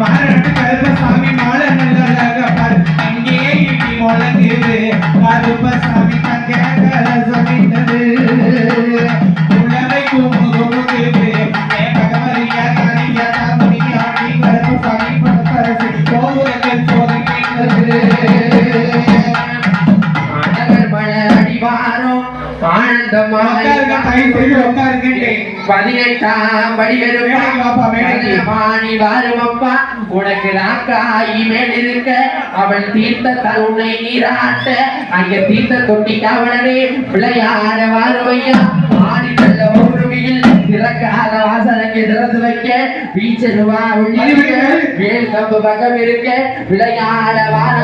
மகரட்டு கருப்பசாமி மாலை நல்லதாக பார். அங்கேயே இட்டி முளைந்தது கருப்பசாமி தங்க பதினெட்டாம் படிகளும் மேடைக்கு வாப்பா, மேடைக்கு. மாணி வாருமப்பா உனக்கு ராக்காயி மேல் இருக்க அவள் தீர்த்த தருணை நீராட்ட. அங்க தீர்த்த தொட்டி காவலனே விளையாட வாருவையா ஆடி நல்ல ஊருவியில் திறக்காத வாசலங்க திறந்து வைக்க. வீச்சருவா மேல் கம்பு பக்கம் இருக்க விளையாட வாருவையா